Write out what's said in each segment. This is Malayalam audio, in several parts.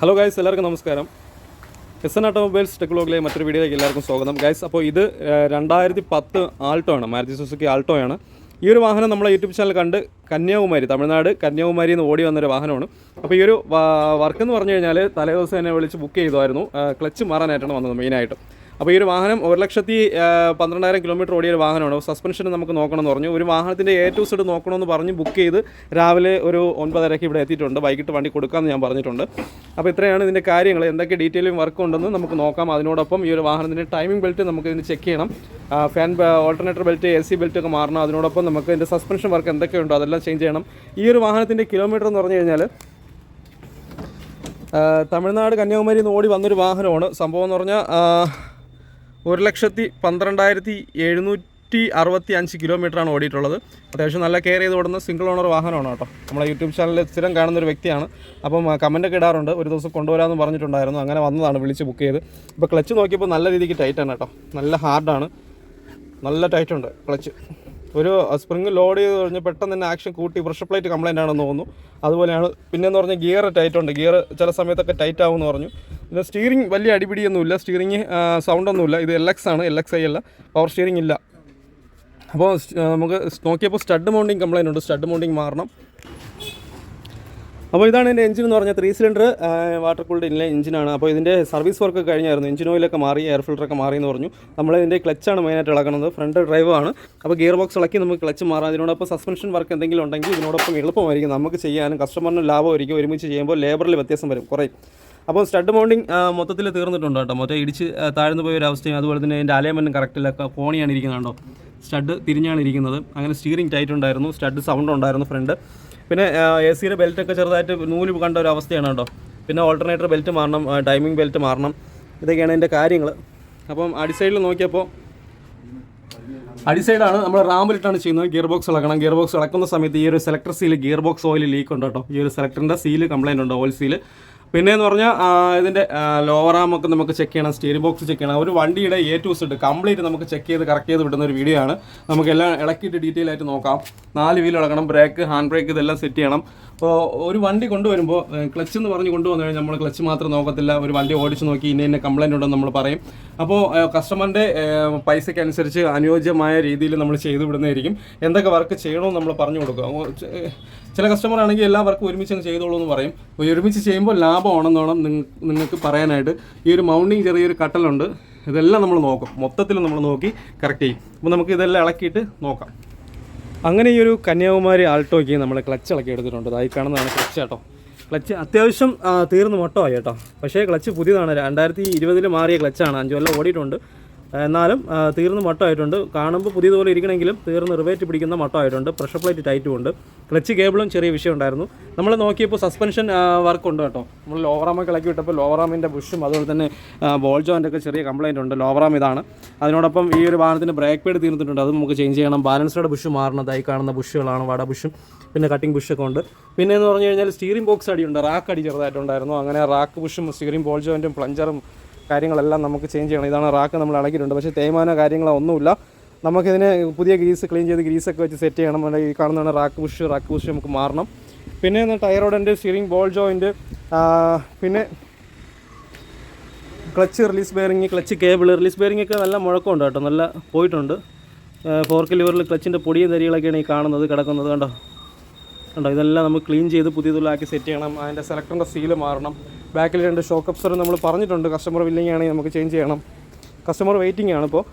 ഹലോ ഗായ്സ് എല്ലാവർക്കും നമസ്കാരം. എസ് എൻ ഓട്ടോമൊബൈൽസ് ടെക്നോളജിയിലെ മറ്റൊരു വീഡിയോയിലേക്ക് എല്ലാവർക്കും സ്വാഗതം. ഗൈസ് അപ്പോൾ ഇത് രണ്ടായിരത്തി പത്ത് ആൾട്ടോ ആണ് മാരുതി സുസുക്കി ആൾട്ടോ ആണ്. ഈ ഒരു വാഹനം നമ്മളെ യൂട്യൂബ് ചാനൽ കണ്ട് കന്യാകുമാരി തമിഴ്നാട് കന്യാകുമാരിയിൽ നിന്ന് ഓടി വന്നൊരു വാഹനമാണ്. അപ്പോൾ ഈ ഒരു വർക്ക് എന്ന് പറഞ്ഞു കഴിഞ്ഞാൽ തലേ ദിവസം എന്നെ വിളിച്ച് ബുക്ക് ചെയ്തായിരുന്നു ക്ലച്ച് മാറാനായിട്ടാണ് വന്നത് മെയിനായിട്ട് അപ്പോൾ ഈ ഒരു വാഹനം ഒരു ലക്ഷത്തി പന്ത്രണ്ടായിരം കിലോമീറ്റർ ഓടിയ ഒരു വാഹനമാണ്. സസ്പെൻഷൻ നമുക്ക് നോക്കണമെന്ന് പറഞ്ഞു. ഒരു വാഹനത്തിന്റെ എ ടു സെഡ് നോക്കണമെന്ന് പറഞ്ഞ് ബുക്ക് ചെയ്ത് രാവിലെ ഒരു ഒൻപതരയ്ക്ക് ഇവിടെ എത്തിയിട്ടുണ്ട്. വൈകിട്ട് വണ്ടി കൊടുക്കാമെന്ന് ഞാൻ പറഞ്ഞിട്ടുണ്ട്. അപ്പോൾ ഇത്രയാണ് ഇതിന്റെ കാര്യങ്ങൾ. എന്തൊക്കെ ഡീറ്റെയിലും വർക്ക് ഉണ്ടെന്ന് നമുക്ക് നോക്കാം. അതിനോടൊപ്പം ഈ ഒരു വാഹനത്തിന്റെ ടൈമിംഗ് ബെൽറ്റ് നമുക്ക് ഇതിന് ചെക്ക് ചെയ്യണം. Fan alternator belt A C belt ഒക്കെ മാറണം. അതിനോടൊപ്പം നമുക്ക് ഇതിന്റെ സസ്പെൻഷൻ വർക്ക് എന്തൊക്കെയുണ്ടോ അതെല്ലാം ചേഞ്ച് ചെയ്യണം. ഈ ഒരു വാഹനത്തിന്റെ കിലോമീറ്റർ എന്ന് പറഞ്ഞു കഴിഞ്ഞാൽ തമിഴ്നാട് കന്യാകുമാരിയിൽ നിന്ന് ഓടി വന്നൊരു വാഹനമാണ്. സംഭവം എന്ന് പറഞ്ഞാൽ ഒരു ലക്ഷത്തി പന്ത്രണ്ടായിരത്തി എഴുന്നൂറ്റി അറുപത്തി അഞ്ച് കിലോമീറ്ററാണ് ഓടിയിട്ടുള്ളത്. അത്യാവശ്യം നല്ല കെയർ ചെയ്ത് ഓടുന്ന സിംഗിൾ ഓണർ വാഹനമാണ് കേട്ടോ. നമ്മളെ യൂട്യൂബ് ചാനലിൽ സ്ഥിരം കാണുന്ന ഒരു വ്യക്തിയാണ്. അപ്പം കമന്റൊക്കെ ഇടാറുണ്ട്. ഒരു ദിവസം കൊണ്ടുവരാമെന്ന് പറഞ്ഞിട്ടുണ്ടായിരുന്നു. അങ്ങനെ വന്നതാണ് വിളിച്ച് ബുക്ക് ചെയ്ത്. ഇപ്പോൾ ക്ലച്ച് നോക്കിയപ്പോൾ നല്ല രീതിക്ക് ടൈറ്റാണ് കേട്ടോ. നല്ല ഹാർഡാണ് നല്ല ടൈറ്റുണ്ട് ക്ലച്ച് ഒരു സ്പ്രിങ് ലോഡ് ചെയ്ത് കഴിഞ്ഞ് പെട്ടെന്ന് തന്നെ ആക്ഷൻ കൂട്ടി പ്രഷർ പ്ലേറ്റ് കംപ്ലൈന്റ് ആണെന്ന് തോന്നുന്നു. അതുപോലെയാണ് പിന്നെന്ന് പറഞ്ഞാൽ ഗിയർ ടൈറ്റ് ഉണ്ട്. ഗിയർ ചില സമയത്തൊക്കെ ടൈറ്റ് ആവും എന്ന് പറഞ്ഞു. പിന്നെ സ്റ്റീറിംഗ് വലിയ അടിപിടിയൊന്നുമില്ല. സ്റ്റിയറിംഗ് സൗണ്ടൊന്നുമില്ല ഇത് എൽ എക്സ് ആണ്. എൽ എക്സ് ഐ അല്ല. പവർ സ്റ്റീറിംഗ് ഇല്ല. അപ്പോൾ നമുക്ക് നോക്കിയപ്പോൾ സ്റ്റഡ് മൗണ്ടിങ് കംപ്ലൈന്റ് ഉണ്ട്. സ്റ്റഡ് മൗണ്ടിങ് മാറണം. അപ്പോൾ ഇതാണ് എന്റെ എഞ്ചിൻ എന്ന് പറഞ്ഞാൽ ത്രീ സിലിണ്ടർ വാട്ടർ കൂൾഡ് ഇല്ല എഞ്ചിനാണ് അപ്പോൾ ഇതിന്റെ സർവീസ് വർക്ക് കഴിഞ്ഞായിരുന്നു. എഞ്ചിൻ ഓയിലൊക്കെ മാറി എയർ ഫിൽറ്ററൊക്കെ മാറി എന്ന് പറഞ്ഞു. നമ്മൾ ഇതിന്റെ ക്ലച്ചാണ് മെയിനായിട്ട് ഇളക്കുന്നത്. ഫ്രണ്ട് ഡ്രൈവ് ആണ്. അപ്പോൾ ഗിയർ ബോക്സ് ഇളക്കി നമുക്ക് ക്ലച്ച് മാറാം. അതിനോടൊപ്പം സസ്പെൻഷൻ വർക്ക് എന്തെങ്കിലും ഉണ്ടെങ്കിൽ ഇതിനോടൊപ്പം എളുപ്പമായിരിക്കും. നമുക്ക് ചെയ്യാനും കസ്റ്റമറിന് ലാഭമായിരിക്കും ഒരുമിച്ച് ചെയ്യുമ്പോൾ ലേബറിൽ വ്യത്യാസം വരും. കുറേ അപ്പോൾ സ്റ്റഡ് മൗണ്ടിങ് മൊത്തത്തിൽ തീർന്നിട്ടുണ്ട് കേട്ടോ. മൊത്തം ഇടിച്ച് താഴ്ന്നു പോയ ഒരു അവസ്ഥയും അതുപോലെ തന്നെ അതിന്റെ അലൈൻമെന്റും കറക്റ്റില്ല കോണിയാണ് ഇരിക്കുന്നത് സ്റ്റഡ് തിരിഞ്ഞാണ് ഇരിക്കുന്നത്. അങ്ങനെ സ്റ്റിയറിംഗ് ടൈറ്റ് ഉണ്ടായിരുന്നു. സ്റ്റഡ് സൗണ്ട് ഉണ്ടായിരുന്നു ഫ്രണ്ട് പിന്നെ എ സിയുടെ ബെൽറ്റൊക്കെ ചെറുതായിട്ട് നൂൽ കണ്ട ഒരു അവസ്ഥയാണ് കേട്ടോ. പിന്നെ ഓൾട്ടർനേറ്റർ ബെൽറ്റ് മാറണം ടൈമിംഗ് ബെൽറ്റ് മാറണം. ഇതൊക്കെയാണ് അതിന്റെ കാര്യങ്ങൾ അപ്പം അടിസൈഡിൽ നോക്കിയപ്പോൾ അടിസൈഡാണ് നമ്മൾ റാമ്പിലിട്ടാണ് ചെയ്യുന്നത്. ഗിയർ ബോക്സ് ഇളക്കണം ഗിയർ ബോക്സ് ഇളക്കുന്ന സമയത്ത് ഈ ഒരു selector seal gear box oil leak ഉണ്ട് കേട്ടോ. ഈ ഒരു സെലക്ടറിന്റെ സീൽ കംപ്ലൈന്റ് ഉണ്ട്. ഓയിൽ സീൽ പിന്നെ എന്ന് പറഞ്ഞാൽ ഇതിന്റെ ലോവർ ആമൊക്കെ നമുക്ക് ചെക്ക് ചെയ്യണം സ്റ്റീരിംഗ് ബോക്സ് ചെക്ക് ചെയ്യണം. ഒരു വണ്ടിയുടെ എ ടു സെഡ് കംപ്ലീറ്റ് നമുക്ക് ചെക്ക് ചെയ്ത് കറക്റ്റ് ചെയ്ത് വിടുന്ന ഒരു വീഡിയോ ആണ്. നമുക്ക് എല്ലാം ഇളക്കിയിട്ട് ഡീറ്റെയിൽ ആയിട്ട് നോക്കാം. നാല് വീൽ ഇളക്കണം ബ്രേക്ക് ഹാൻഡ് ബ്രേക്ക് ഇതെല്ലാം സെറ്റ് ചെയ്യണം. അപ്പോൾ ഒരു വണ്ടി കൊണ്ടുവരുമ്പോൾ ക്ലച്ച് എന്ന് പറഞ്ഞ് കൊണ്ടുവന്നു കഴിഞ്ഞാൽ നമ്മൾ ക്ലച്ച് മാത്രം നോക്കത്തില്ല. ഒരു വണ്ടി ഓടിച്ച് നോക്കി ഇന്ന ഇന്ന കംപ്ലൈന്റ് ഉണ്ടെന്ന് നമ്മൾ പറയും. അപ്പോൾ കസ്റ്റമറിന്റെ പൈസയ്ക്ക് അനുസരിച്ച് അനുയോജ്യമായ രീതിയിൽ നമ്മൾ ചെയ്തു വിടുന്നതായിരിക്കും. എന്തൊക്കെ വർക്ക് ചെയ്യണമെന്ന് നമ്മൾ പറഞ്ഞു ചെ- ചില കസ്റ്റമർ ആണെങ്കിൽ എല്ലാ വർക്കും ഒരുമിച്ച് അങ്ങ് ചെയ്തോളൂ എന്ന് പറയും. ഒരുമിച്ച് ചെയ്യുമ്പോൾ ലാഭമാണെന്നോണം നിങ്ങ- നിങ്ങൾക്ക് പറയാനായിട്ട് ഈ ഒരു മൗണ്ടിങ് ചെറിയൊരു കട്ടലുണ്ട്. ഇതെല്ലാം നമ്മൾ നോക്കും. മൊത്തത്തിൽ നമ്മൾ നോക്കി കറക്റ്റ് ചെയ്യും. അപ്പോൾ നമുക്ക് ഇതെല്ലാം ഇളക്കിയിട്ട് നോക്കാം. അങ്ങനെ ഈ ഒരു കന്യാകുമാരി ആൾട്ടോയ്ക്ക് നമ്മൾ ക്ലച്ച് ഇളക്കി എടുത്തിട്ടുണ്ട്. അതായി കാണുന്നതാണ് ക്ലച്ച് കേട്ടോ. ക്ലച്ച് അത്യാവശ്യം തീർന്ന് മൊട്ടമായി കേട്ടോ. പക്ഷേ ക്ലച്ച് പുതിയതാണ്. രണ്ടായിരത്തി ഇരുപതിൽ മാറിയ ക്ലച്ചാണ് അഞ്ചു കൊല്ലം ഓടിയിട്ടുണ്ട്. എന്നാലും തീർന്ന് മട്ടമായിട്ടുണ്ട്. കാണുമ്പോൾ പുതിയതുപോലെ ഇരിക്കണമെങ്കിലും തീർന്ന് റിവേറ്റ് പിടിക്കുന്ന മട്ടമായിട്ടുണ്ട്. പ്രഷർ പ്ലേറ്റ് ടൈറ്റും ഉണ്ട്. ക്ലച്ച് കേബിളും ചെറിയ വിഷയം ഉണ്ടായിരുന്നു. നമ്മൾ നോക്കിയപ്പോൾ സസ്പെൻഷൻ വർക്ക് ഉണ്ട് കേട്ടോ. നമ്മൾ ലോവറാമൊക്കെ ഇളക്കി വിട്ടപ്പോൾ ലോവറാമിന്റെ ബുഷും അതുപോലെ തന്നെ ബോൾ ജോയിന്റൊക്കെ ചെറിയ കംപ്ലയിന്റ് ഉണ്ട്. ലോവറാം ഇതാണ്. അതിനോടൊപ്പം ഈ ഒരു വാഹനത്തിന്റെ ബ്രേക്ക് പേഡ് തീർന്നിട്ടുണ്ട്. അത് നമുക്ക് ചേഞ്ച് ചെയ്യണം. ബാലൻസ്ഡ് ബുഷ് മാറണതായി കാണുന്ന ബുഷുകളാണ് വട ബുഷും പിന്നെ കട്ടിംഗ് ബുഷൊക്കെ ഉണ്ട്. പിന്നെ എന്ന് പറഞ്ഞു കഴിഞ്ഞാൽ സ്റ്റീറിംഗ് ബോക്സ് അടിയുണ്ട്. റാക്ക് അടി ചെറുതായിട്ടുണ്ടായിരുന്നു. അങ്ങനെ റാക്ക് ബുഷും സ്റ്റീറിംഗ് ബോൾ ജോയിന്റും പ്ലഞ്ചറും കാര്യങ്ങളെല്ലാം നമുക്ക് ചേഞ്ച് ചെയ്യണം. ഇതാണ് റാക്ക് നമ്മൾ ഇളക്കിയിട്ടുണ്ട് പക്ഷേ തേയ്മാനോ കാര്യങ്ങളോ ഒന്നുമില്ല. നമുക്കിതിന് പുതിയ ഗ്രീസ് ക്ലീൻ ചെയ്ത് ഗ്രീസൊക്കെ വെച്ച് സെറ്റ് ചെയ്യണം. അല്ലെങ്കിൽ ഈ കാണുന്നതാണ് റാക്ക് പുഷ് റാക്ക് പുഷ് നമുക്ക് മാറണം. പിന്നെ ടയറോഡന്റെ സ്റ്റിയറിംഗ് ബോൾ ജോയിന്റ് പിന്നെ clutch release bearing clutch cable release bearing ഒക്കെ നല്ല മുഴക്കമുണ്ട് കേട്ടോ. നല്ല പോയിട്ടുണ്ട്. ഫോർക്ക് ലിവറിൽ ക്ലച്ചിന്റെ പൊടിയും തരികളൊക്കെയാണ് ഈ കാണുന്നത് കിടക്കുന്നത് കണ്ടോ? കണ്ടോ ഇതെല്ലാം നമുക്ക് ക്ലീൻ ചെയ്ത് പുതിയതുള്ളാക്കി സെറ്റ് ചെയ്യണം. അതിന്റെ സെലക്ടറിന്റെ സീൽ മാറണം. ബാക്കിൽ രണ്ട് ഷോക്ക് അപ്സർ നമ്മൾ പറഞ്ഞിട്ടുണ്ട്. കസ്റ്റമർ വില്ലിങ് ആണെങ്കിൽ നമുക്ക് ചേഞ്ച് ചെയ്യണം. കസ്റ്റമർ വെയിറ്റിംഗ് ആണ് ഇപ്പോൾ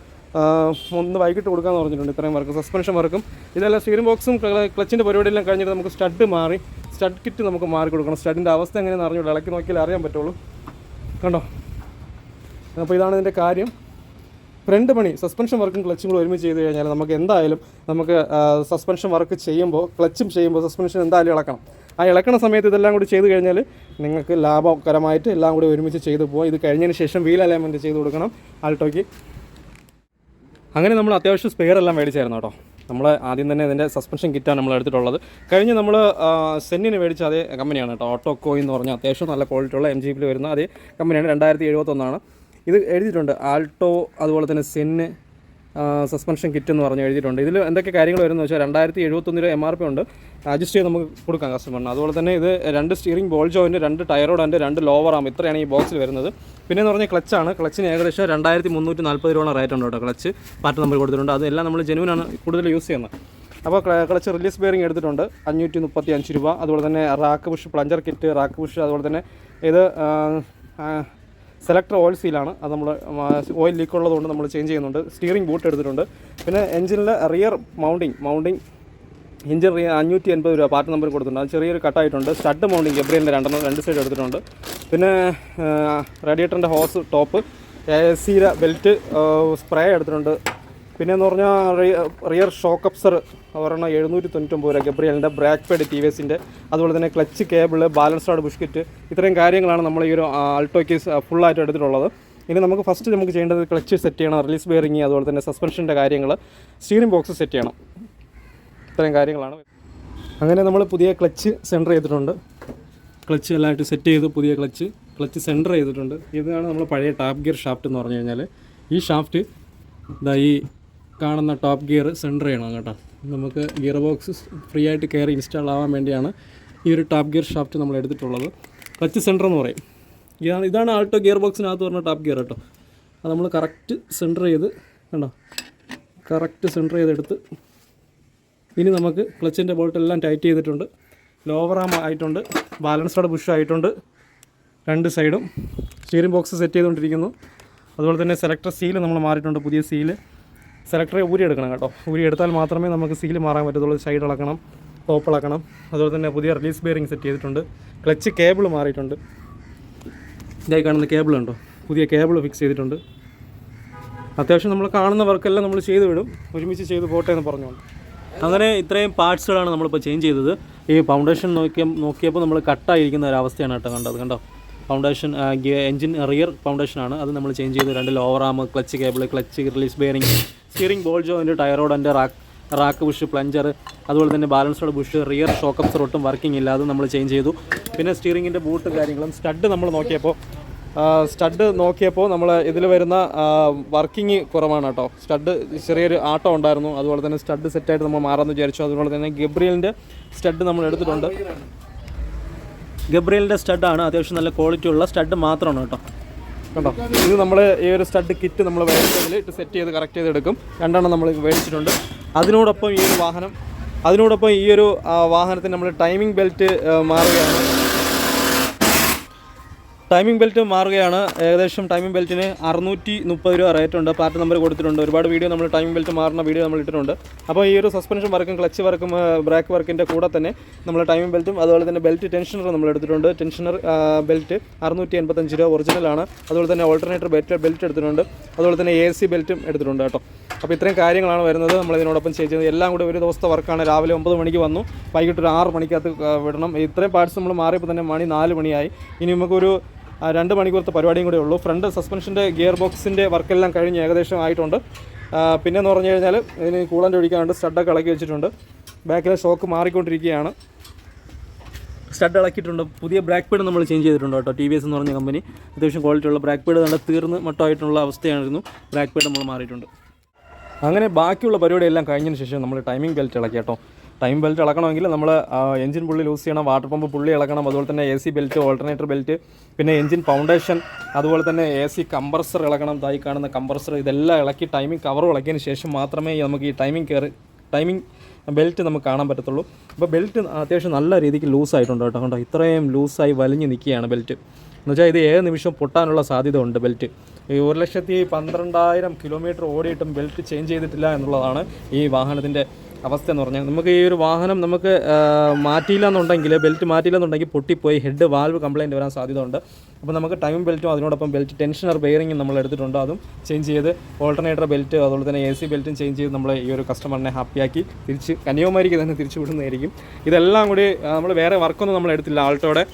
ഒന്ന് വൈകിട്ട് കൊടുക്കാമെന്ന് പറഞ്ഞിട്ടുണ്ട്. ഇത്രയും വർക്ക് സസ്പെൻഷൻ വർക്കും ഇതെല്ലാം സ്റ്റീറിംഗ് ബോക്സും ക്ലച്ചിന്റെ പരിപാടിയെല്ലാം കഴിഞ്ഞിട്ട് നമുക്ക് സ്റ്റഡ് മാറി സ്റ്റഡ് കിറ്റ് നമുക്ക് മാറി കൊടുക്കണം. സ്റ്റഡിന്റെ അവസ്ഥ എങ്ങനെയാണെന്ന് അറിഞ്ഞുള്ളൂ ഇളക്കി നോക്കിയാൽ അറിയാൻ പറ്റുള്ളൂ. കണ്ടോ? അപ്പോൾ ഇതാണ് ഇതിന്റെ കാര്യം. ഫ്രണ്ട് പണി സസ്പെൻഷൻ വർക്കും ക്ലച്ചും കൂടെ ഒരുമിച്ച് ചെയ്ത് കഴിഞ്ഞാൽ നമുക്ക് എന്തായാലും നമുക്ക് സസ്പെൻഷൻ വർക്ക് ചെയ്യുമ്പോൾ ക്ലച്ചും ചെയ്യുമ്പോൾ സസ്പെൻഷൻ എന്തായാലും ഇളക്കണം. ആ ഇളക്കണ സമയത്ത് ഇതെല്ലാം കൂടി ചെയ്ത് കഴിഞ്ഞാൽ നിങ്ങൾക്ക് ലാഭകരമായിട്ട് എല്ലാം കൂടി ഒരുമിച്ച് ചെയ്ത് പോകാം ഇത് കഴിഞ്ഞതിന് ശേഷം വീൽ അലൈൻമെന്റ് ചെയ്ത് കൊടുക്കണം ആൾട്ടോയ്ക്ക്. അങ്ങനെ നമ്മൾ അത്യാവശ്യം സ്പെയർ എല്ലാം മേടിച്ചായിരുന്നു കേട്ടോ. നമ്മൾ ആദ്യം തന്നെ ഇതിന്റെ സസ്പെൻഷൻ കിറ്റാണ് നമ്മൾ എടുത്തിട്ടുള്ളത്. കഴിഞ്ഞ് നമ്മൾ സെന്നിന് മേടിച്ച അതേ കമ്പനിയാണ് കേട്ടോ. ഓട്ടോക്കോ എന്ന് പറഞ്ഞാൽ അത്യാവശ്യം നല്ല ക്വാളിറ്റി ഉള്ള എം ജി വരുന്ന അതേ കമ്പനിയാണ് രണ്ടായിരത്തി എഴുപത്തൊന്നാണ്. ഇത് എഴുതിയിട്ടുണ്ട്. ആൾട്ടോ അതുപോലെ തന്നെ സെന്ന് സസ്പെൻഷൻ കിറ്റ് എന്ന് പറഞ്ഞ് എഴുതിയിട്ടുണ്ട്. ഇതിൽ എന്തൊക്കെ കാര്യങ്ങൾ വരുന്നത് വെച്ചാൽ രണ്ടായിരത്തി എഴുപത്തൊന്ന് രൂപ എം ആർ പി ഉണ്ട് അഡ്ജസ്റ്റ് ചെയ്ത് നമുക്ക് കൊടുക്കാം കസ്റ്റമറിന് അതുപോലെ തന്നെ ഇത് രണ്ട് സ്റ്റിയറിംഗ് ബോൾ ജോയിന്റ് രണ്ട് ടയറോഡ് ആൻഡ് രണ്ട് ലോവർ ആം ഇത്രയാണ് ഈ ബോക്സിൽ വരുന്നത്. പിന്നെ എന്ന് പറഞ്ഞാൽ ക്ലച്ചാണ് ക്ലച്ചിന് ഏകദേശം രണ്ടായിരത്തി മുന്നൂറ്റി നാൽപ്പത് രൂപ റേറ്റ് ഉണ്ട് കേട്ടോ ക്ലച്ച് പാർട്ട് നമ്പർ കൊടുത്തിട്ടുണ്ട്. അതെല്ലാം നമ്മൾ ജെനുവിനാണ് കൂടുതൽ യൂസ് ചെയ്യുന്നത്. അപ്പോൾ ക്ലച്ച് റിലീസ് ബെയറിംഗ് എടുത്തിട്ടുണ്ട്. അഞ്ഞൂറ്റി മുപ്പത്തി അഞ്ച് രൂപ. അതുപോലെ തന്നെ rack push plunger kit rack push അതുപോലെ തന്നെ ഇത് സെലക്ടർ ഓയിൽ സീലാണ്. അത് നമ്മൾ ഓയിൽ ലീക്ക് ഉള്ളതുകൊണ്ട് നമ്മൾ ചേഞ്ച് ചെയ്യുന്നുണ്ട്. സ്റ്റിയറിംഗ് ബൂട്ട് എടുത്തിട്ടുണ്ട്. പിന്നെ എഞ്ചിനിലെ rear mounting mounting engine rear അഞ്ഞൂറ്റി എൺപത് രൂപ പാർട്ട് നമ്പർ കൊടുത്തിട്ടുണ്ട്. അത് ചെറിയൊരു കട്ടായിട്ടുണ്ട് സ്റ്റഡ് മൗണ്ടിങ് ഗബ്രിയലിന്റെ രണ്ടെണ്ണം രണ്ട് സൈഡ് എടുത്തിട്ടുണ്ട്. പിന്നെ റേഡിയേറ്ററിന്റെ ഹോസ് ടോപ്പ് എ സീര ബെൽറ്റ് സ്പ്രേ എടുത്തിട്ടുണ്ട്. പിന്നെ എന്ന് പറഞ്ഞാൽ റിയർ ഷോക്ക് അപ്സർ ഒരെണ്ണം എഴുന്നൂറ്റി തൊണ്ണൂറ്റൊമ്പത് രൂപ ഗബ്രിയലിന്റെ ബ്രാക്ക് പേഡ് ടി വി എസിന്റെ അതുപോലെ തന്നെ ക്ലച്ച് കേബിൾ ബാലൻസ്ഡ് ബുഷ്കിറ്റ് ഇത്രയും കാര്യങ്ങളാണ് നമ്മൾ ഈ ഒരു ആൾട്ടോയ്ക്ക് ഫുള്ളായിട്ട് എടുത്തിട്ടുള്ളത്. ഇനി നമുക്ക് ഫസ്റ്റ് നമുക്ക് ചെയ്യേണ്ടത് ക്ലച്ച് സെറ്റ് ചെയ്യണം റിലീസ് ബെയറിങ് അതുപോലെ തന്നെ സസ്പെൻഷന്റെ കാര്യങ്ങൾ സ്റ്റീറിംഗ് ബോക്സ് സെറ്റ് ചെയ്യണം. ഇത്രയും കാര്യങ്ങളാണ്. അങ്ങനെ നമ്മൾ പുതിയ ക്ലച്ച് സെന്റർ ചെയ്തിട്ടുണ്ട്. ക്ലച്ച് എല്ലാമായിട്ട് സെറ്റ് ചെയ്ത് പുതിയ ക്ലച്ച് ക്ലച്ച് സെന്റർ ചെയ്തിട്ടുണ്ട്. ഇതാണ് നമ്മൾ പഴയ ടാപ്പ് ഗിയർ ഷാഫ്റ്റ് എന്ന് പറഞ്ഞു കഴിഞ്ഞാൽ ഈ ഷാഫ്റ്റ് ഇതാ ഈ കാണുന്ന ടോപ്പ് ഗിയർ സെന്റർ ചെയ്യണം കേട്ടോ. നമുക്ക് ഗിയർ ബോക്സ് ഫ്രീ ആയിട്ട് കയറി ഇൻസ്റ്റാൾ ആവാൻ വേണ്ടിയാണ് ഈ ഒരു ടോപ്പ് ഗിയർ ഷാഫ്റ്റ് നമ്മൾ എടുത്തിട്ടുള്ളത്. ക്ലച്ച് സെന്റർ എന്ന് പറയും. ഇതാണ് ഇതാണ് ആൾട്ടോ ഗിയർ ബോക്സിനകത്ത് പറഞ്ഞ ടോപ്പ് ഗിയർ കേട്ടോ. അത് നമ്മൾ കറക്റ്റ് സെന്റർ ചെയ്ത് കണ്ടോ? കറക്റ്റ് സെന്റർ ചെയ്തെടുത്ത് ഇനി നമുക്ക് ക്ലച്ചിന്റെ ബോൾട്ട് എല്ലാം ടൈറ്റ് ചെയ്തിട്ടുണ്ട്. ലോവർ ആം ആയിട്ടുണ്ട് ബാലൻസോടെ പുഷ് ആയിട്ടുണ്ട്. രണ്ട് സൈഡും സ്റ്റീറിംഗ് ബോക്സ് സെറ്റ് ചെയ്തുകൊണ്ടിരിക്കുന്നു. അതുപോലെ തന്നെ സെലക്ടർ സീൽ നമ്മൾ മാറിയിട്ടുണ്ട് പുതിയ സീൽ സെലക്ടറെ ഊരി എടുക്കണം കേട്ടോ. ഊരി എടുത്താൽ മാത്രമേ നമുക്ക് സീൽ മാറാൻ പറ്റത്തുള്ളൂ. സൈഡ് ഇളക്കണം ടോപ്പ് ഇളക്കണം അതുപോലെ തന്നെ പുതിയ റിലീസ് ബെയറിംഗ് സെറ്റ് ചെയ്തിട്ടുണ്ട്. ക്ലച്ച് കേബിൾ മാറിയിട്ടുണ്ട്. ഇതായി കാണുന്ന കേബിൾ ഉണ്ടോ? പുതിയ കേബിൾ ഫിക്സ് ചെയ്തിട്ടുണ്ട്. അത്യാവശ്യം നമ്മൾ കാണുന്ന വർക്കെല്ലാം നമ്മൾ ചെയ്തു വിടും. ഒരുമിച്ച് ചെയ്ത് പോട്ടെ എന്ന് പറഞ്ഞുകൊണ്ട്. അങ്ങനെ ഇത്രയും പാർട്സുകളാണ് നമ്മളിപ്പോൾ ചേഞ്ച് ചെയ്തത്. ഈ ഫൗണ്ടേഷൻ നോക്കിയ നോക്കിയപ്പോൾ നമ്മൾ കട്ടായിരിക്കുന്ന ഒരു കേട്ടോ കണ്ടത്. കണ്ടോ? ഫൗണ്ടേഷൻ എഞ്ചിൻ റിയർ ഫൗണ്ടേഷനാണ് അത് നമ്മൾ ചേഞ്ച് ചെയ്തു. രണ്ട് lower arm clutch cable clutch release bearing steering ball joint ടയറോഡന്റെ rack rack bush plunger അതുപോലെ തന്നെ ബാലൻസോട് ബുഷ് റിയർ ഷോക്കപ്സർ ഒട്ടും വർക്കിംഗ് ഇല്ല. അത് നമ്മൾ ചേഞ്ച് ചെയ്തു. പിന്നെ സ്റ്റിയറിങ്ങിന്റെ ബൂട്ട് കാര്യങ്ങളും സ്റ്റഡ് നമ്മൾ നോക്കിയപ്പോൾ സ്റ്റഡ് നോക്കിയപ്പോൾ നമ്മൾ ഇതിൽ വരുന്ന വർക്കിംഗ് കുറവാണ് കേട്ടോ. സ്റ്റഡ് ചെറിയൊരു ആട്ടം ഉണ്ടായിരുന്നു. അതുപോലെ തന്നെ സ്റ്റഡ് സെറ്റായിട്ട് നമ്മൾ മാറാമെന്ന് വിചാരിച്ചു. അതുപോലെ തന്നെ ഗബ്രിയലിന്റെ സ്റ്റഡ് നമ്മൾ എടുത്തിട്ടുണ്ട്. ഗബ്രിയലിന്റെ സ്റ്റഡാണ് അത്യാവശ്യം നല്ല ക്വാളിറ്റി ഉള്ള സ്റ്റഡ് മാത്രമാണ് കേട്ടോ. കണ്ടോ? ഇത് നമ്മൾ ഈ ഒരു സ്റ്റഡ് കിറ്റ് നമ്മൾ മേടിച്ചതിൽ ഇട്ട് സെറ്റ് ചെയ്ത് കറക്റ്റ് ചെയ്ത് എടുക്കും. രണ്ടെണ്ണം നമ്മൾ മേടിച്ചിട്ടുണ്ട്. അതിനോടൊപ്പം ഈ ഒരു വാഹനം അതിനോടൊപ്പം ഈ ഒരു വാഹനത്തിന് നമ്മൾ ടൈമിംഗ് ബെൽറ്റ് മാറുകയാണ്. ടൈമിംഗ് ബെൽറ്റ് മാറുകയാണ്. ഏകദേശം ടൈമിംഗ് ബെൽറ്റിന് അറുന്നൂറ്റി മുപ്പത് രൂപ റേറ്റ് ഉണ്ട്. പാർട്ട് നമ്പർ കൊടുത്തിട്ടുണ്ട്. ഒരുപാട് വീഡിയോ നമ്മൾ ടൈമിംഗ് ബെൽറ്റ് മാറുന്ന വീഡിയോ നമ്മൾ ഇട്ടിട്ടുണ്ട്. അപ്പോൾ ഈ ഒരു സസ്പെൻഷൻ വർക്കും ക്ലച്ച് വർക്കും ബ്രേക്ക് വർക്കിന്റെ കൂടെ തന്നെ നമ്മൾ ടൈമിംഗ് ബെൽറ്റും അതുപോലെ തന്നെ ബെൽറ്റ് ടെൻഷനർ നമ്മൾ എടുത്തിട്ടുണ്ട്. ടെൻഷനർ ബെൽറ്റ് അറുന്നൂറ്റി എൺപത്തഞ്ച് രൂപ ഒറിജിനലാണ് അതുപോലെ തന്നെ ഓൾട്ടർനേറ്റർ ബെൽറ്റ് ബെൽറ്റ് എടുത്തിട്ടുണ്ട്. അതുപോലെ തന്നെ എ സി ബെൽറ്റും എടുത്തിട്ടുണ്ട് കേട്ടോ. അപ്പോൾ ഇത്രയും കാര്യങ്ങളാണ് വരുന്നത്. നമ്മൾ ഇതിനോടൊപ്പം ചെയ്യുന്നത്. എല്ലാം കൂടി ഒരു ദിവസത്തെ വർക്കാണ് രാവിലെ ഒമ്പത് മണിക്ക് വന്നു. വൈകിട്ട് ഒരു ആറ് മണിക്കകത്ത് വിടണം. ഇത്രയും പാർട്സ് നമ്മൾ മാറിയപ്പോൾ തന്നെ മണി നാല് മണിയായി. ഇനി നമുക്കൊരു രണ്ട് മണിക്കൂർത്തെ പരിപാടിയും കൂടെ ഉള്ളൂ. ഫ്രണ്ട് സസ്പെൻഷന്റെ ഗിയർ ബോക്സിന്റെ വർക്കെല്ലാം കഴിഞ്ഞ് ഏകദേശം ആയിട്ടുണ്ട്. പിന്നെ എന്ന് പറഞ്ഞു കഴിഞ്ഞാൽ ഇതിന് കൂളന്റ് ഒഴിക്കാനുണ്ട്. സ്റ്റഡൊക്കെ ഇളക്കി വെച്ചിട്ടുണ്ട്. ബാക്കിലെ ഷോക്ക് മാറിക്കൊണ്ടിരിക്കുകയാണ്. സ്റ്റഡ് ഇളക്കിയിട്ടുണ്ട്. പുതിയ ബ്രാക്ക് പേഡ് നമ്മൾ ചേഞ്ച് ചെയ്തിട്ടുണ്ട് കേട്ടോ. ടി വി എസ് എന്ന് പറഞ്ഞ കമ്പനി അത്യാവശ്യം ക്വാളിറ്റി ഉള്ള ബ്രാക്ക് പേഡ് നല്ല തീർന്ന് മട്ടമായിട്ടുള്ള അവസ്ഥയായിരുന്നു. ബ്രാക്ക് പേഡ് നമ്മൾ മാറിയിട്ടുണ്ട്. അങ്ങനെ ബാക്കിയുള്ള പരിപാടി എല്ലാം കഴിഞ്ഞതിന് ശേഷം നമ്മൾ ടൈമിംഗ് ബെൽറ്റ് ഇളക്കി കേട്ടോ. ടൈം ബെൽറ്റ് ഇളക്കണമെങ്കിൽ നമ്മൾ എഞ്ചിൻ പുള്ളി ലൂസ് ചെയ്യണം വാട്ടർ പമ്പ് പുള്ളി ഇളക്കണം അതുപോലെ തന്നെ A C belt alternator belt പിന്നെ എഞ്ചിൻ ഫൗണ്ടേഷൻ അതുപോലെ തന്നെ എ സി കമ്പ്രസർ ഇളക്കണം തായി കാണുന്ന കമ്പ്രസർ ഇതെല്ലാം ഇളക്കി ടൈമിംഗ് കവർ ഇളക്കിയതിന് ശേഷം മാത്രമേ നമുക്ക് ഈ ടൈമിംഗ് കയറി ടൈമിംഗ് ബെൽറ്റ് നമുക്ക് കാണാൻ പറ്റത്തുള്ളൂ. അപ്പോൾ ബെൽറ്റ് അത്യാവശ്യം നല്ല രീതിക്ക് ലൂസായിട്ടുണ്ട് കേട്ടോ. കണ്ടോ ഇത്രയും ലൂസായി വലിഞ്ഞ് നിൽക്കുകയാണ് ബെൽറ്റ്. എന്ന് വെച്ചാൽ ഇത് ഏത് നിമിഷം പൊട്ടാനുള്ള സാധ്യത ഉണ്ട് ബെൽറ്റ്. ഈ ഒരു ലക്ഷത്തി പന്ത്രണ്ടായിരം കിലോമീറ്റർ ഓടിയിട്ടും ബെൽറ്റ് ചേഞ്ച് ചെയ്തിട്ടില്ല എന്നുള്ളതാണ് ഈ വാഹനത്തിന്റെ അവസ്ഥ എന്ന് പറഞ്ഞാൽ നമുക്ക് ഈ ഒരു വാഹനം നമുക്ക് മാറ്റിയില്ല എന്നുണ്ടെങ്കിൽ ബെൽറ്റ് മാറ്റിയില്ല എന്നുണ്ടെങ്കിൽ പൊട്ടിപ്പോയി ഹെഡ് വാൽവ് കംപ്ലൈന്റ് വരാൻ സാധ്യത ഉണ്ട് അപ്പോൾ നമുക്ക് ടൈം ബെൽറ്റും അതിനോടൊപ്പം ബെൽറ്റ് ടെൻഷനർ ബെയറിങ്ങും നമ്മൾ എടുത്തിട്ടുണ്ട്. അതും ചേഞ്ച് ചെയ്ത് ഓൾട്ടർനേറ്റർ ബെൽറ്റ് അതുപോലെ തന്നെ എ സി ബെൽറ്റും ചേഞ്ച് ചെയ്ത് നമ്മൾ ഈ ഒരു കസ്റ്റമറിനെ ഹാപ്പിയാക്കി തിരിച്ച് കന്യാകുമാരിക്ക് തന്നെ തിരിച്ചു വിടുന്നതായിരിക്കും ഇതെല്ലാം കൂടി നമ്മൾ വേറെ വർക്കൊന്നും നമ്മൾ എടുത്തില്ല. ആൾട്ടോടെ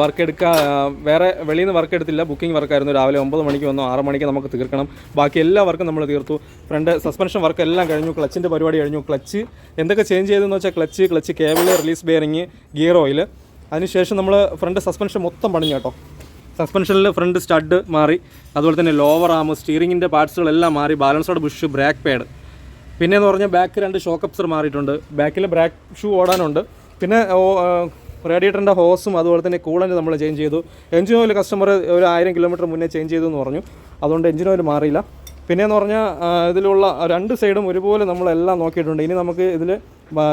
വർക്ക് എടുക്കുക വേറെ വെളിയിൽ നിന്ന് വർക്ക് എടുത്തില്ല ബുക്കിംഗ് വർക്കായിരുന്നു. രാവിലെ ഒമ്പത് മണിക്ക് വന്നു. ആറ് മണിക്ക് നമുക്ക് തീർക്കണം. ബാക്കി എല്ലാ വർക്കും നമ്മൾ തീർത്തു. ഫ്രണ്ട് സസ്പെൻഷൻ വർക്ക് എല്ലാം കഴിഞ്ഞു. ക്ലച്ചിന്റെ പരിപാടി കഴിഞ്ഞു. ക്ലച്ച് എന്തൊക്കെ ചേഞ്ച് ചെയ്തെന്ന് വെച്ചാൽ clutch clutch cable release bearing gear oil അതിനുശേഷം നമ്മൾ ഫ്രണ്ട് സസ്പെൻഷൻ മൊത്തം പണിഞ്ഞു കേട്ടോ. സസ്പെൻഷനിൽ ഫ്രണ്ട് സ്റ്റഡ് മാറി. അതുപോലെ തന്നെ ലോവർ ആം സ്റ്റിയറിങ്ങിന്റെ പാർട്സുകളെല്ലാം മാറി. ബാലൻസോഡ് ബുഷ് ബ്രേക്ക് പാഡ് പിന്നെ എന്ന് പറഞ്ഞാൽ ബാക്ക് രണ്ട് ഷോക്കപ്സർ മാറിയിട്ടുണ്ട്. ബാക്കിൽ ബ്രാക്ക് ഷൂ ഓടാനുണ്ട്. പിന്നെ റേഡിയേറ്ററിന്റെ ഹോസും അതുപോലെ തന്നെ കൂളന്റ് നമ്മൾ ചേഞ്ച് ചെയ്തു. എഞ്ചിൻ ഓയിൽ കസ്റ്റമർ ഒരു ആയിരം കിലോമീറ്റർ മുന്നേ ചേഞ്ച് ചെയ്തു എന്ന് പറഞ്ഞു. അതുകൊണ്ട് എഞ്ചിൻ ഓയിൽ മാറിയില്ല. പിന്നെയെന്ന് പറഞ്ഞാൽ ഇതിലുള്ള രണ്ട് സൈഡും ഒരുപോലെ നമ്മളെല്ലാം നോക്കിയിട്ടുണ്ട്. ഇനി നമുക്ക് ഇതിൽ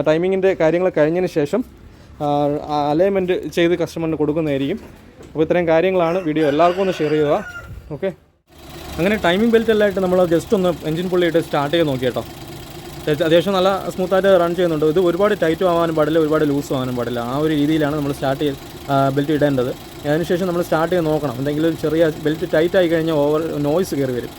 ടൈമിങ്ങിന്റെ കാര്യങ്ങൾ കഴിഞ്ഞതിന് ശേഷം അലൈൻമെന്റ് ചെയ്ത് കസ്റ്റമറിന് കൊടുക്കുന്നതായിരിക്കും. അപ്പോൾ ഇത്രയും കാര്യങ്ങളാണ് വീഡിയോ എല്ലാവർക്കും ഒന്ന് ഷെയർ ചെയ്യുക. ഓക്കെ അങ്ങനെ ടൈമിംഗ് ബെൽറ്റ് എല്ലായിട്ട് നമ്മൾ ജസ്റ്റ് ഒന്ന് എഞ്ചിൻ പുള്ളിയിട്ട് സ്റ്റാർട്ട് ചെയ്ത് നോക്കി കേട്ടോ അത്യാവശ്യം- നല്ല സ്മൂത്തായിട്ട് റൺ ചെയ്യുന്നുണ്ട്. ഇത് ഒരുപാട് ടൈറ്റും ആവാനും പാടില്ല ഒരുപാട് ലൂസും ആവാനും പാടില്ല. ആ ഒരു രീതിയിലാണ് നമ്മൾ സ്റ്റാർട്ട് ചെയ്ത് ബെൽറ്റ് ഇടേണ്ടത്. അതിനുശേഷം നമ്മൾ സ്റ്റാർട്ട് ചെയ്ത് നോക്കണം. എന്തെങ്കിലും ചെറിയ ബെൽറ്റ് ടൈറ്റ് ആയി കഴിഞ്ഞാൽ ഓവർ നോയ്സ് കയറി വരും.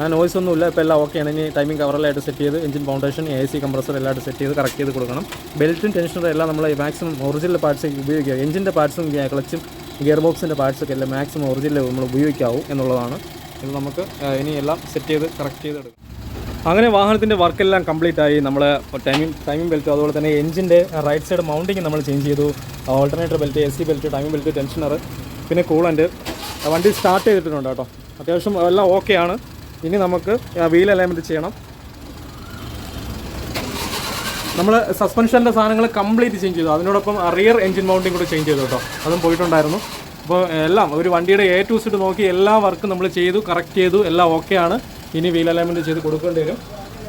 ആ നോയ്സ് ഒന്നുമില്ല ഇപ്പോൾ എല്ലാം ഓക്കെയാണ് ഇനി ടൈമിംഗ് കവറിലായിട്ട് സെറ്റ് ചെയ്ത് engine foundation A C compressor എല്ലായിട്ട് set ചെയ്ത് കറക്റ്റ് ചെയ്ത് കൊടുക്കണം. ബെൽറ്റും ടെൻഷനും എല്ലാം നമ്മൾ മാക്സിമം ഒറിജിനൽ പാർട്സ് ഉപയോഗിക്കുക. എഞ്ചിന്റെ പാർട്സും ക്ലച്ചും ഗിയർ ബോക്സിന്റെ പാർട്സൊക്കെ എല്ലാം മാക്സിമം ഒറിജിനൽ നമ്മൾ ഉപയോഗിക്കാവൂ എന്നുള്ളതാണ്. ഇത് നമുക്ക് ഇനി എല്ലാം സെറ്റ് ചെയ്ത് കറക്റ്റ് ചെയ്തെടുക്കാം. അങ്ങനെ വാഹനത്തിന്റെ വർക്കെല്ലാം കംപ്ലീറ്റ് ആയി നമ്മൾ ടൈമിംഗ് ടൈമിംഗ് ബെൽറ്റ് അതുപോലെ തന്നെ എഞ്ചിന്റെ റൈറ്റ് സൈഡ് മൗണ്ടിങ് നമ്മൾ ചേഞ്ച് ചെയ്തു. Alternator belt A C belt timing belt tensioner പിന്നെ കൂളന്റ് വണ്ടി സ്റ്റാർട്ട് ചെയ്തിട്ടുണ്ട് കേട്ടോ. അത്യാവശ്യം എല്ലാം ഓക്കെയാണ് ഇനി നമുക്ക് വീൽ അലൈൻമെന്റ് ചെയ്യണം. നമ്മൾ സസ്പെൻഷന്റെ സാധനങ്ങൾ കംപ്ലീറ്റ് ചേഞ്ച് ചെയ്തു. അതിനോടൊപ്പം റിയർ എഞ്ചിൻ മൗണ്ടിങ് കൂടെ ചേഞ്ച് ചെയ്തു കേട്ടോ. അതും പോയിട്ടുണ്ടായിരുന്നു. അപ്പോൾ എല്ലാം ഒരു വണ്ടിയുടെ എ ടു സിട്ട് നോക്കി എല്ലാ വർക്കും നമ്മൾ ചെയ്തു കറക്റ്റ് ചെയ്തു എല്ലാം ഓക്കെയാണ് ഇനി വീൽ അലൈൻമെന്റ് ചെയ്ത് കൊടുക്കേണ്ടി വരും.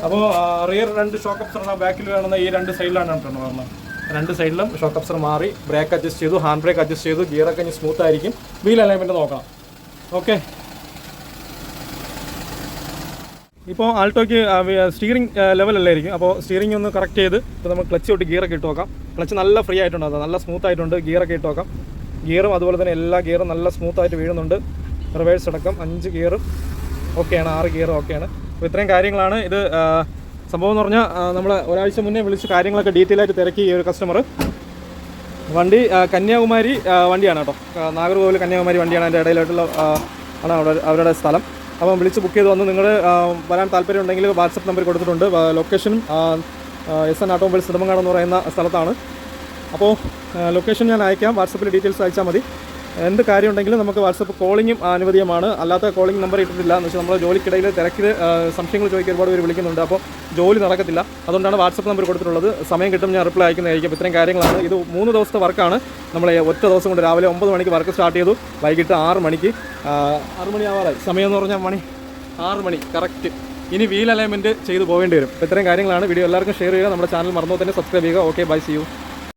അപ്പോൾ റിയർ രണ്ട് ഷോക്ക് അപ്സറാണ് ബാക്കിൽ വേണമെന്ന ഈ രണ്ട് സൈഡിലാണ് കേട്ടോ പറഞ്ഞത്. രണ്ട് സൈഡിലും ഷോക്ക് അപ്സർ മാറി ബ്രേക്ക് അഡ്ജസ്റ്റ് ചെയ്തു ഹാൻഡ് ബ്രേക്ക് അഡ്ജസ്റ്റ് ചെയ്തു ഗിയറൊക്കെ ഇനി സ്മൂത്ത് ആയിരിക്കും. വീൽ അലൈൻമെന്റ് നോക്കണം. ഓക്കെ ഇപ്പോൾ ആൾട്ടോയ്ക്ക് സ്റ്റിയറിംഗ് ലെവലല്ലായിരിക്കും അപ്പോൾ സ്റ്റിയറിംഗ് ഒന്ന് കറക്റ്റ് ചെയ്ത് ഇപ്പോൾ നമ്മൾ ക്ലച്ച് തൊട്ട് ഗിയറൊക്കെ ഇട്ട് നോക്കാം. ക്ലച്ച് നല്ല ഫ്രീ ആയിട്ടുണ്ട് നല്ല സ്മൂത്ത് ആയിട്ടുണ്ട്. ഗിയറൊക്കെ ഇട്ട് നോക്കാം. ഗിയറും അതുപോലെ തന്നെ എല്ലാ ഗിയറും നല്ല സ്മൂത്ത് ആയിട്ട് വീഴുന്നുണ്ട്. റിവേഴ്സ് അടക്കം അഞ്ച് ഗിയറും ഓക്കെയാണ് ആറ് ഗിയർ ഓക്കെയാണ്. അപ്പോൾ ഇത്രയും കാര്യങ്ങളാണ്. ഇത് സംഭവം എന്ന് പറഞ്ഞാൽ നമ്മൾ ഒരാഴ്ച മുന്നേ വിളിച്ച് കാര്യങ്ങളൊക്കെ ഡീറ്റെയിൽ ആയിട്ട് തിരക്കി ഈ ഒരു കസ്റ്റമർ വണ്ടി കന്യാകുമാരി വണ്ടിയാണ് കേട്ടോ. നാഗർകോവിൽ കന്യാകുമാരി വണ്ടിയാണ് അതിന്റെ ഇടയിലായിട്ടുള്ള ആണ് അവിടെ അവരുടെ സ്ഥലം. അപ്പം വിളിച്ച് ബുക്ക് ചെയ്ത് വന്ന് നിങ്ങൾ വരാൻ താല്പര്യം ഉണ്ടെങ്കിൽ വാട്സപ്പ് നമ്പർ കൊടുത്തിട്ടുണ്ട്. ലൊക്കേഷനും എസ് എൻ ഓട്ടോമൊബൈൽസ് നെടുമങ്ങാട് എന്ന് പറയുന്ന സ്ഥലത്താണ്. അപ്പോൾ ലൊക്കേഷൻ ഞാൻ അയക്കാം. വാട്സപ്പിൽ ഡീറ്റെയിൽസ് അയച്ചാൽ മതി. എന്ത് കാര്യം ഉണ്ടെങ്കിലും നമുക്ക് വാട്സപ്പ് കോളിങ്ങും അനുവദീയമാണ്. അല്ലാത്ത കോളിംഗ് നമ്പർ ഇട്ടിട്ടില്ല. എന്ന് വെച്ചാൽ നമ്മുടെ ജോലിക്കിടയിൽ തിരക്കിൽ സംശയങ്ങൾ ചോദിക്കാൻ ഒരുപാട് പേര് വിളിക്കുന്നുണ്ട്. അപ്പോൾ ജോലി നടക്കത്തില്ല. അതുകൊണ്ടാണ് വാട്സപ്പ് നമ്പർ കൊടുത്തിട്ടുള്ളത്. സമയം കിട്ടും ഞാൻ റിപ്ലൈ അയക്കുന്നതായിരിക്കും. ഇത്രയും കാര്യങ്ങളാണ്. ഇത് മൂന്ന് ദിവസത്തെ വർക്കാണ് നമ്മൾ ഒറ്റ ദിവസം കൊണ്ട് രാവിലെ ഒമ്പത് മണിക്ക് വർക്ക് സ്റ്റാർട്ട് ചെയ്തു. വൈകിട്ട് ആറ് മണിക്ക് ആറ് മണി ആവാറായി. സമയം എന്ന് പറഞ്ഞാൽ മണി ആറ് മണി. കറക്റ്റ് ഇനി വീൽ അലൈൻമെന്റ് ചെയ്തു പോകേണ്ടി വരും. ഇത്രയും കാര്യങ്ങളാണ്. വീഡിയോ എല്ലാവർക്കും ഷെയർ ചെയ്യുക. നമ്മുടെ ചാനൽ മറന്നു തന്നെ സബ്സ്ക്രൈബ് ചെയ്യുക. Okay bye C U